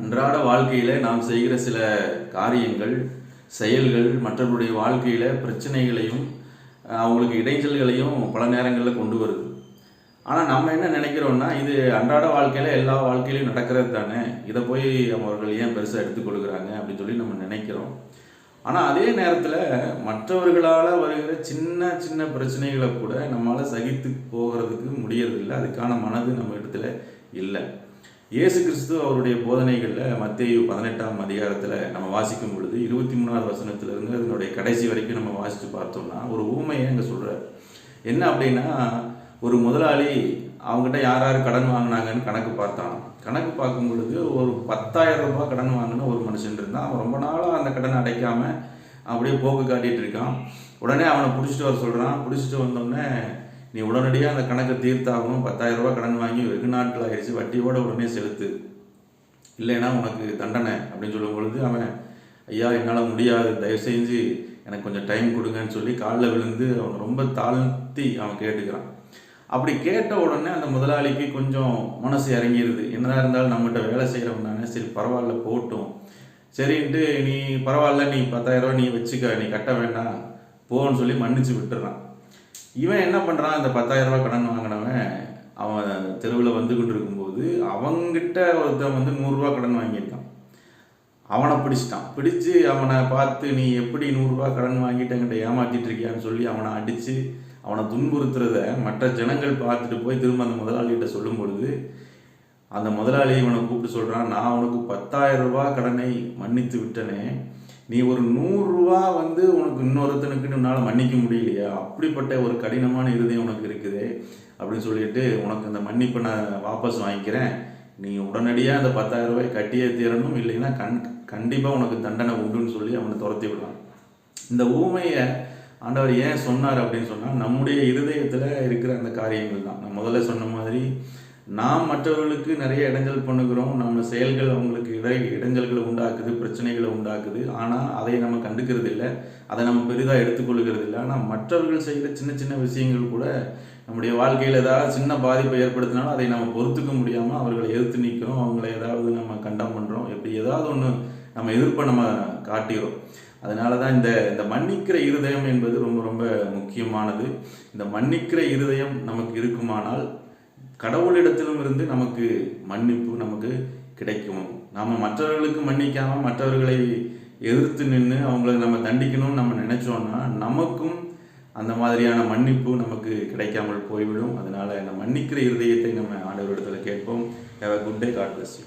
அன்றாட வாழ்க்கையில் நாம் செய்கிற சில காரியங்கள் செயல்கள் மற்றவருடைய வாழ்க்கையில் பிரச்சனைகளையும் அவங்களுக்கு இடைஞ்சல்களையும் பல நேரங்களில் கொண்டு வருது. ஆனால் நம்ம என்ன நினைக்கிறோம்னா இது அன்றாட வாழ்க்கையில் எல்லா வாழ்க்கையிலையும் நடக்கிறது தானே? இதை போய் அவர்கள் ஏன் பெருசாக எடுத்துக்கொள்கிறாங்க அப்படின்னு சொல்லி நம்ம நினைக்கிறோம். ஆனால் அதே நேரத்தில் மற்றவர்களால் வருகிற சின்ன சின்ன பிரச்சனைகளை கூட நம்மளால் சகித்து போகிறதுக்கு முடியறதில்லை. அதுக்கான மனது நம்ம இடத்துல இல்லை. இயேசு கிறிஸ்து அவருடைய போதனைகளில் மத்திய பதினெட்டாம் அதிகாரத்தில் நம்ம வாசிக்கும் பொழுது இருபத்தி மூணாவது வசனத்திலிருந்து அதனுடைய கடைசி வரைக்கும் நம்ம வாசித்து பார்த்தோம்னா ஒரு ஊமையை அங்கே சொல்கிறார் என்ன அப்படின்னா ஒரு முதலாளி அவங்ககிட்ட யார் யார் கடன் வாங்கினாங்கன்னு கணக்கு பார்த்தான். கணக்கு பார்க்கும் பொழுது ஒரு பத்தாயிரம் ரூபாய் கடன் வாங்கின ஒரு மனுஷன் இருந்தான். அவன் ரொம்ப நாளாக அந்த கடனை அடைக்காமல் அப்படியே போக்கு காட்டிகிட்டு இருக்கான். உடனே அவனை பிடிச்சிட்டு வர சொல்கிறான் பிடிச்சிட்டு வந்தோடனே நீ உடனடியாக அந்த கணக்கை தீர்த்தாகணும். பத்தாயிரம் ரூபாய் கடன் வாங்கி வெகு நாட்கள் ஆயிடுச்சு. வட்டியோட உடனே செலுத்து. இல்லைன்னா உனக்கு தண்டனை அப்படின்னு சொல்லும் பொழுது அவன் ஐயா என்னால் முடியாது. தயவு செஞ்சு எனக்கு கொஞ்சம் டைம் கொடுங்கன்னு சொல்லி காலில் விழுந்து அவன் ரொம்ப தாழ்த்தி அவன் கேட்டுக்கிறான். அப்படி கேட்ட உடனே அந்த முதலாளிக்கு கொஞ்சம் மனசு இறங்கிடுது என்னதான் இருந்தாலும் நம்மகிட்ட வேலை செய்கிறவன் தானே. சரி பரவாயில்ல போட்டும். சரின்ட்டு நீ பரவாயில்ல நீ பத்தாயிரம் நீ வச்சுக்க. நீ கட்ட வேண்டாம். போன்னு சொல்லி மன்னிச்சு விட்டுறான். இவன் என்ன பண்ணுறான் இந்த பத்தாயிரம் ரூபாய் கடன் வாங்கினவன் அவன் தெருவில் வந்து கொண்டு இருக்கும்போது அவங்கிட்ட ஒருத்தன் வந்து நூறுரூவா கடன் வாங்கியிருக்கான். அவனை பிடிச்சிட்டான். பிடிச்சு அவனை பார்த்து நீ எப்படி நூறுரூவா கடன் வாங்கிட்டு என்கிட்ட ஏமாத்திட்டு இருக்கியான்னு சொல்லி அவனை அடித்து அவனை துன்புறுத்துறத மற்ற ஜனங்கள் பார்த்துட்டு போய் திரும்ப அந்த முதலாளிகிட்ட சொல்லும் பொழுது அந்த முதலாளி இவனை கூப்பிட்டு சொல்கிறான் நான் அவனுக்கு பத்தாயிரம் ரூபாய் கடனை மன்னித்து விட்டனே நீ ஒரு நூறுரூவா வந்து உனக்கு இன்னொருத்தனுக்கு உன்னால் மன்னிக்க முடியலையா? அப்படிப்பட்ட ஒரு கடினமான இருதயம் உனக்கு இருக்குது. அப்படின்னு சொல்லிட்டு உனக்கு அந்த மன்னிப்பை நான் வாபஸ் வாங்கிக்கிறேன். நீ உடனடியாக அந்த பத்தாயிரம் ரூபாய் கட்டியே தீரணும். இல்லைன்னா கண் கண்டிப்பாக உனக்கு தண்டனை உண்டுன்னு சொல்லி அவனை துரத்தி விடலாம் இந்த ஊமையை ஆண்டவர் ஏன் சொன்னார் அப்படின்னு சொன்னால் நம்முடைய இருதயத்தில் இருக்கிற அந்த காரியங்கள் தான். நான் முதல்ல சொன்ன மாதிரி நாம் மற்றவர்களுக்கு நிறைய இடங்கள் பண்ணுகிறோம். நம்ம செயல்கள் அவங்களுக்கு இடை இடங்கல்களை உண்டாக்குது பிரச்சனைகளை உண்டாக்குது. ஆனால் அதை நம்ம கண்டுக்கிறது இல்லை அதை நம்ம பெரிதாக எடுத்துக்கொள்கிறது இல்லை ஆனால் மற்றவர்கள் செய்கிற சின்ன சின்ன விஷயங்கள் கூட நம்முடைய வாழ்க்கையில் ஏதாவது சின்ன பாதிப்பை ஏற்படுத்தினாலும் அதை நம்ம பொறுத்துக்க முடியாமல் அவர்களை எதிர்த்து நிற்கிறோம் அவங்கள ஏதாவது நம்ம கண்டம் பண்ணுறோம் எப்படி ஏதாவது ஒன்று நம்ம எதிர்ப்பை நம்ம காட்டுகிறோம். அதனால தான் இந்த இந்த மன்னிக்கிற இருதயம் என்பது ரொம்ப ரொம்ப முக்கியமானது. இந்த மன்னிக்கிற இருதயம் நமக்கு இருக்குமானால் கடவுளிடத்திலும் இருந்து நமக்கு மன்னிப்பு நமக்கு கிடைக்கும். நாம் மற்றவர்களுக்கு மன்னிக்காமல் மற்றவர்களை எதிர்த்து நின்று அவங்கள நம்ம தண்டிக்கணும்னு நம்ம நினைச்சோம்னா நமக்கும் அந்த மாதிரியான மன்னிப்பு நமக்கு கிடைக்காமல் போய்விடும். அதனால் நம்ம மன்னிக்கிற இருதயத்தை நம்ம ஆண்டவரிடத்தில் கேட்போம். Have a good day God bless you